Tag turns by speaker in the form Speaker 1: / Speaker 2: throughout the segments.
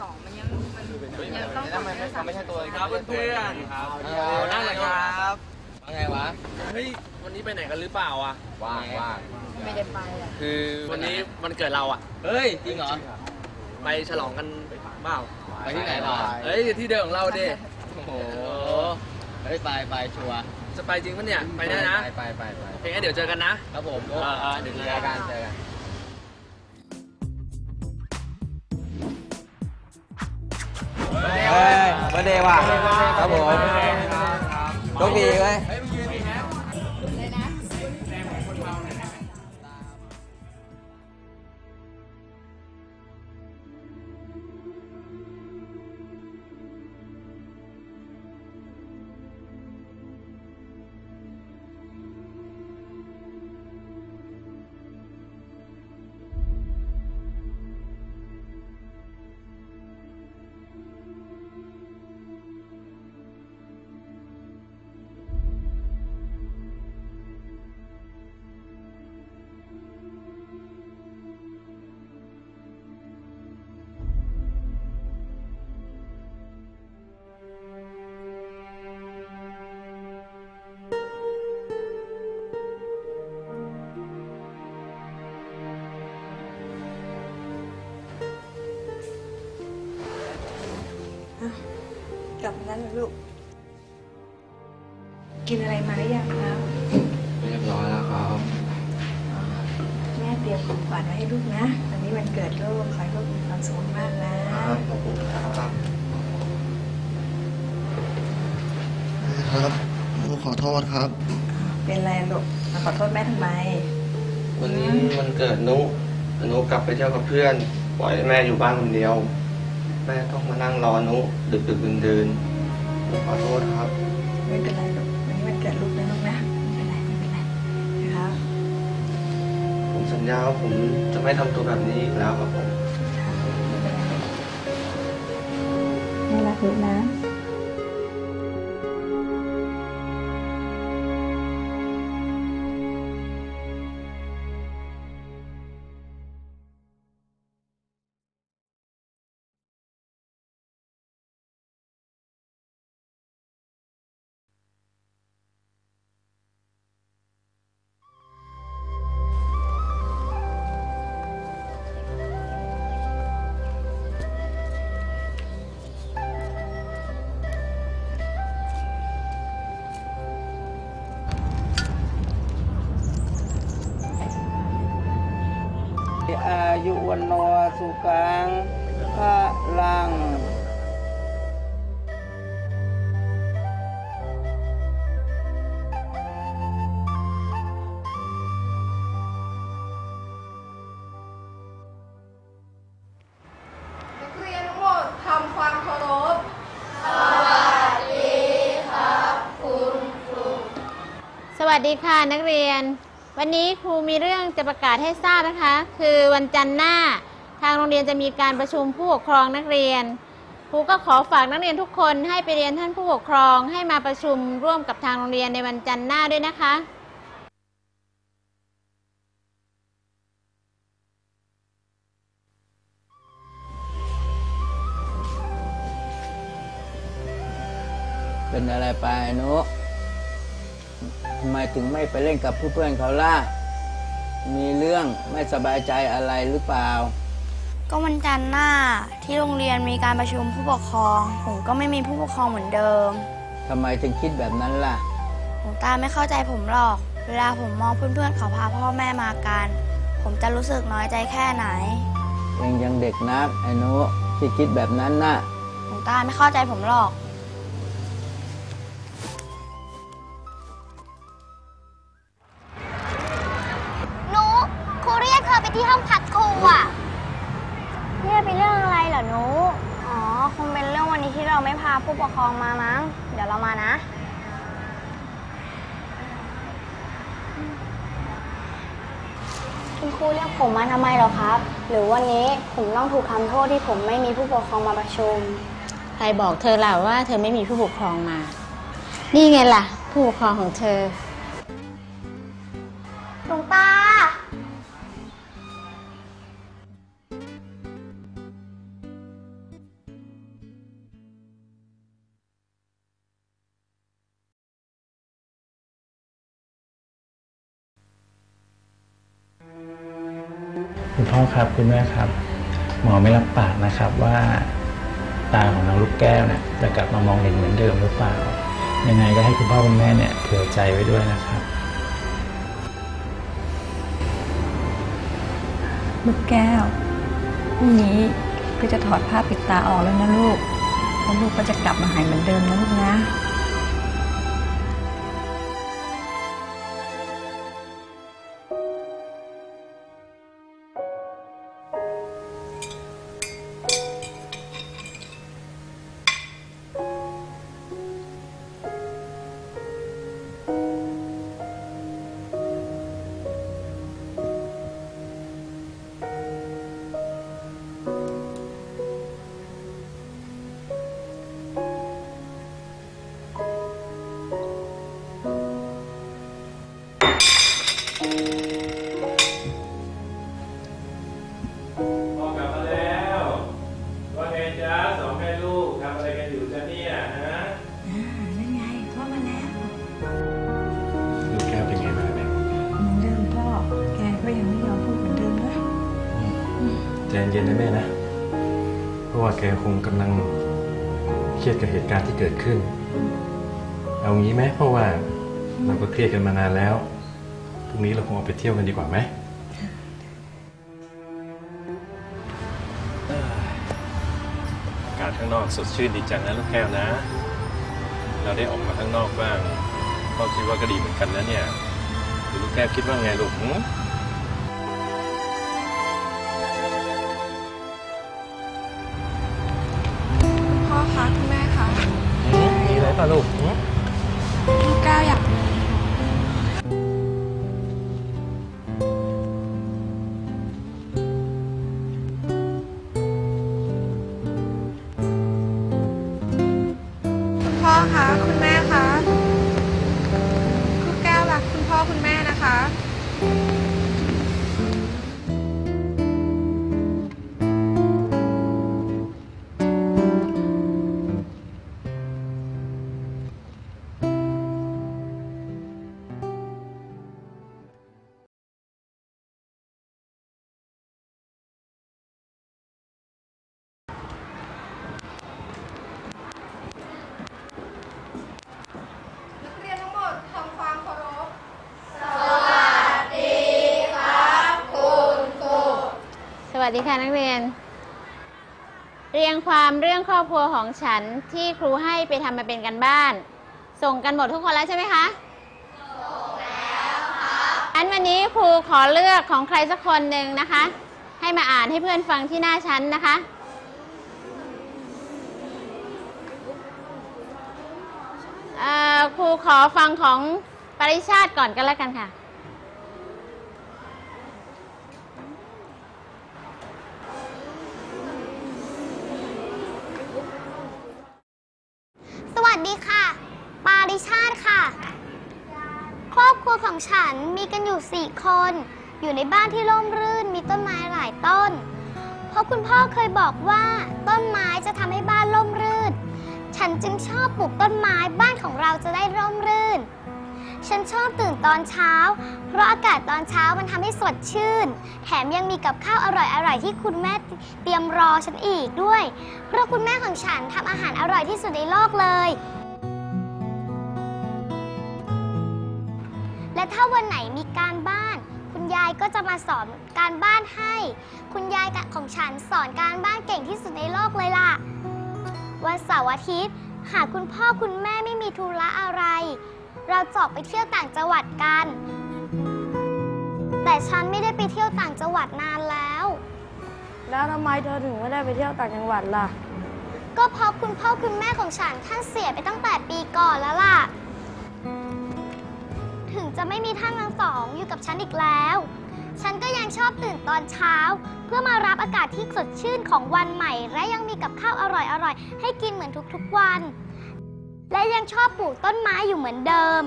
Speaker 1: สองมันยังมันยังต้อง
Speaker 2: นั่นมันไม่
Speaker 1: สาม
Speaker 2: ไม่ใช่ตัว
Speaker 3: ครับเพื่อนๆครับ
Speaker 2: นั่งเลยครับว่าไงวะ
Speaker 3: เฮ้ย วันนี้ไปไหนกันหรือเปล่าอะ
Speaker 2: ว่างว่าง
Speaker 1: ไม่ได้ไปอะ
Speaker 3: คือวันนี้วันเกิดเราอะ
Speaker 2: เฮ้ย จริงเหรอ
Speaker 3: ไปฉลองกันเปล่า
Speaker 2: ไปที่ไหนต่อ
Speaker 3: เฮ้ย ที่เดิมของเราดิ
Speaker 2: โอ้โห เฮ้ย ไปไปชัวร์
Speaker 3: จะไปจริงปะเนี่ย ไปแน่นะ
Speaker 2: ไปไปไปไป
Speaker 3: โอเคงั้นเดี๋ยวเจอกันนะ
Speaker 2: ครับผม
Speaker 3: เออเออเดี๋ยว
Speaker 2: เจอ
Speaker 3: กั
Speaker 2: นเจอกัน
Speaker 4: เบอร์เดย์ว่ะครับผมโชคดีเว้ย
Speaker 1: ลับนั้นลูก กินอะไรมาหรือยังครับ
Speaker 2: เรียบร้อยแล้วครับ
Speaker 1: แม่เตรียมของขวัญไว้ให้ลูกนะ วันนี้วันเกิดลูก ขอให้ลูกมีความสุขมากนะ
Speaker 2: ขอบคุณครับ
Speaker 5: ครับหนูขอโทษครับ
Speaker 1: เป็นไรลูกมาขอโทษแม่ทำไม
Speaker 5: วันนี้วันเกิดนุนุกลับไปเที่ยวกับเพื่อน ปล่อยให้แม่อยู่บ้านคนเดียว แม่ต้องมานั่งรอนุดึกดึกดื่นดื่นๆหนู ขอโทษครับ
Speaker 1: ไม่เป็นไรลูกวันนี้วันเกิดลูกนะลูกนะไม่เป็นไรไม่เป็นไรนะครับ
Speaker 5: ผมสัญญาว่าผมจะไม่ทำตัวแบบนี้อีกแล้วครับผม
Speaker 1: ไม่รักลูกนะ
Speaker 4: ยุวันโนสุขังพระลัง
Speaker 6: นักเรียนทั้งหมดทำความเคารพ
Speaker 7: สวัสดีค่ะนักเรียน วันนี้ครูมีเรื่องจะประกาศให้ทราบนะคะ คือวันจันทร์หน้า ทางโรงเรียนจะมีการประชุมผู้ปกครองนักเรียน ครูก็ขอฝากนักเรียนทุกคนให้ไปเรียนท่านผู้ปกครองให้มาประชุมร่วมกับทางโรงเรียนในวันจันทร์หน้าด้วยนะคะ
Speaker 4: เป็นอะไรไปนุำไมถึงไม่ไปเล่นกับเพื่อนๆเขาล่ะ มีเรื่องไม่สบายใจอะไรหรือเปล่า
Speaker 6: ก็วันจันทร์หน้าที่โรงเรียนมีการประชุมผู้ปกครอง ผมก็ไม่มีผู้ปกครองเหมือนเดิม
Speaker 4: ทำไมถึงคิดแบบนั้นล่ะ
Speaker 6: ผมตาไม่เข้าใจผมหรอก เวลาผมมองเพื่อนๆเขาพาพ่อแม่มากัน ผมจะรู้สึกน้อยใจแค่ไหน
Speaker 4: เองยังเด็กนักไอ้หนุที่คิดแบบนั้นน่ะ
Speaker 6: ผมตาไม่เข้าใจผมหรอก
Speaker 8: ที่ห้องพักครูอะ
Speaker 6: เรียกไปเรื่องอะไรเหรอหนู อ๋อ คงเป็นเรื่องวันนี้ที่เราไม่พาผู้ปกครองมามั้ง เดี๋ยวเรามานะ คุณครูเรียกผมมาทำไมเหรอครับ หรือวันนี้ผมต้องถูกทำโทษที่ผมไม่มีผู้ปกครองมาประชุม
Speaker 7: ใครบอกเธอล่ะว่าเธอไม่มีผู้ปกครองมา นี่ไงล่ะ ผู้ปกครองของเธอ
Speaker 8: หลวงตา
Speaker 9: คุณพ่อครับคุณแม่ครับ หมอไม่รับปากนะครับว่าตาของน้องลูกแก้วเนี่ยจะกลับมามองเห็นเหมือนเดิมหรือเปล่า ยังไงก็ให้คุณพ่อคุณแม่เนี่ยเผื่อใจไว้ด้วยนะครับ
Speaker 1: ลูกแก้วพรุ่งนี้ก็จะถอดผ้าปิดตาออกแล้วนะลูกแล้วลูกก็จะกลับมาหายเหมือนเดิมนะลูกนะ
Speaker 9: เย็นนะแม่นะ เพราะว่าแกคงกำลังเครียดกับเหตุการณ์ที่เกิดขึ้น เอางี้ไหมเพราะว่าเราก็เครียดกันมานานแล้ว พรุ่งนี้เราคงออกไปเที่ยวกันดีกว่าไหมอากาศข้างนอกสดชื่นดีจังนะลูกแก้วนะ เราได้ออกมาข้างนอกบ้างก็คิดว่าก็ดีเหมือนกันนะเนี่ยลูกแก้วคิดว่าไงลูก ม
Speaker 10: มี วั
Speaker 7: สดีค่ะนักเรียน เรียงความเรื่องครอบครัวของฉันที่ครูให้ไปทำมาเป็นกันบ้าน ส่งกันหมดทุกคนแล้วใช่ไหมคะส่งแล้วครับอันวันนี้ครูขอเลือกของใครสักคนหนึ่งนะคะ ให้มาอ่านให้เพื่อนฟังที่หน้าชั้นนะคะครูขอฟังของปริชาติก่อนกันแล้วกันค่ะ
Speaker 8: สวัสดีค่ะ ปาริชาติค่ะ ครอบครัวของฉันมีกันอยู่สี่คน อยู่ในบ้านที่ร่มรื่นมีต้นไม้หลายต้น เพราะคุณพ่อเคยบอกว่าต้นไม้จะทำให้บ้านร่มรื่น ฉันจึงชอบปลูกต้นไม้บ้านของเราจะได้ร่มรื่น ฉันชอบตื่นตอนเช้า เพราะอากาศตอนเช้ามันทำให้สดชื่น แถมยังมีกับข้าวอร่อยๆที่คุณแม่เตรียมรอฉันอีกด้วย เพราะคุณแม่ของฉันทำอาหารอร่อยที่สุดในโลกเลย และถ้าวันไหนมีการบ้าน คุณยายก็จะมาสอนการบ้านให้ คุณยายของฉันสอนการบ้านเก่งที่สุดในโลกเลยล่ะ วันเสาร์อาทิตย์ หากคุณพ่อคุณแม่ไม่มีธุระอะไร เราจะออกไปเที่ยวต่างจังหวัดกัน แต่ฉันไม่ได้ไปเที่ยวต่างจังหวัดนานแล้ว
Speaker 6: แล้วทำไมเธอถึงไม่ได้ไปเที่ยวต่างจังหวัดล่ะ
Speaker 8: ก็เพราะคุณพ่อคุณแม่ของฉันท่านเสียไปตั้งแต่ปีก่อนแล้วล่ะ ถึงจะไม่มีท่านทั้งสองอยู่กับฉันอีกแล้ว ฉันก็ยังชอบตื่นตอนเช้า เพื่อมารับอากาศที่สดชื่นของวันใหม่ และยังมีกับข้าวอร่อยๆให้กินเหมือนทุกๆวัน และยังชอบปลูกต้นไม้อยู่เหมือนเดิม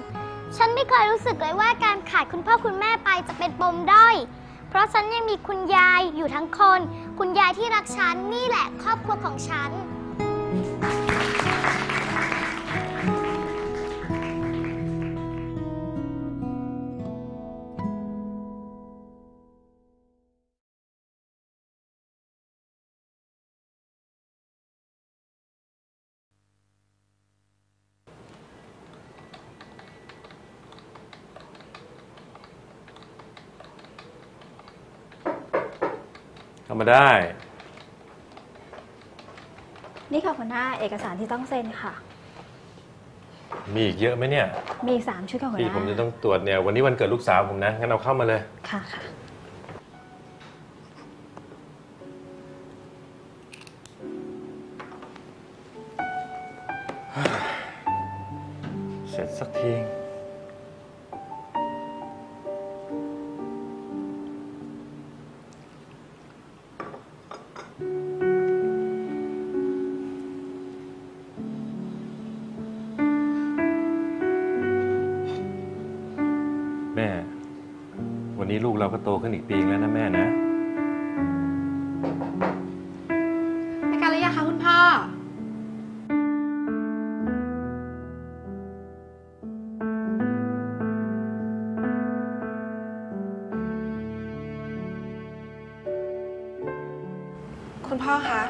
Speaker 8: ฉันไม่เคยรู้สึกเลยว่าการขาดคุณพ่อคุณแม่ไปจะเป็นปมด้อย เพราะฉันยังมีคุณยายอยู่ทั้งคน คุณยายที่รักฉันนี่แหละครอบครัวของฉัน
Speaker 9: เข้ามาได้
Speaker 11: นี่ค่ะหัวหน้าเอกสารที่ต้องเซ็นค่ะ
Speaker 9: มีอีกเยอะไหมเนี่ย
Speaker 11: มีอีกสามชุดค่ะหัวห
Speaker 9: ที่
Speaker 11: น้า
Speaker 9: ผมจะต้องตรวจเนี่ย วันนี้วันเกิดลูกสาวผมนะ งั้นเอาเข้ามาเลย
Speaker 11: ค่ะค่ะ
Speaker 9: เสร็จสักที ลูกเราก็โตขึ้นอีกปีนึงแล้วนะแม่นะ
Speaker 12: ไปกันหรือยังคะคุณพ่อ คุณพ่อคะ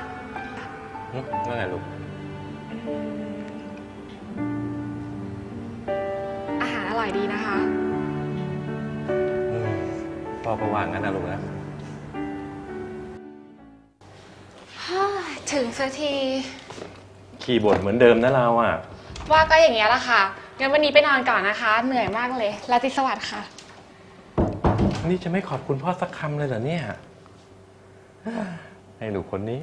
Speaker 9: หึว่าไงลูก
Speaker 12: อาหารอร่อยดีนะคะ
Speaker 9: อืม พ่อก็ว่างั้นนะลูกนะ
Speaker 12: ถึงสักที
Speaker 9: ขี่บ่นเหมือนเดิมนะเราอะ
Speaker 12: ว่าก็อย่างเงี้ยละค่ะ งั้นวันนี้ไปนอนก่อนนะคะ เหนื่อยมากเลยราตรีสวัสดิ์ค่ะ
Speaker 9: นี่จะไม่ขอบคุณพ่อสักคำเลยเหรอเนี่ย ให้ลูกคนนี้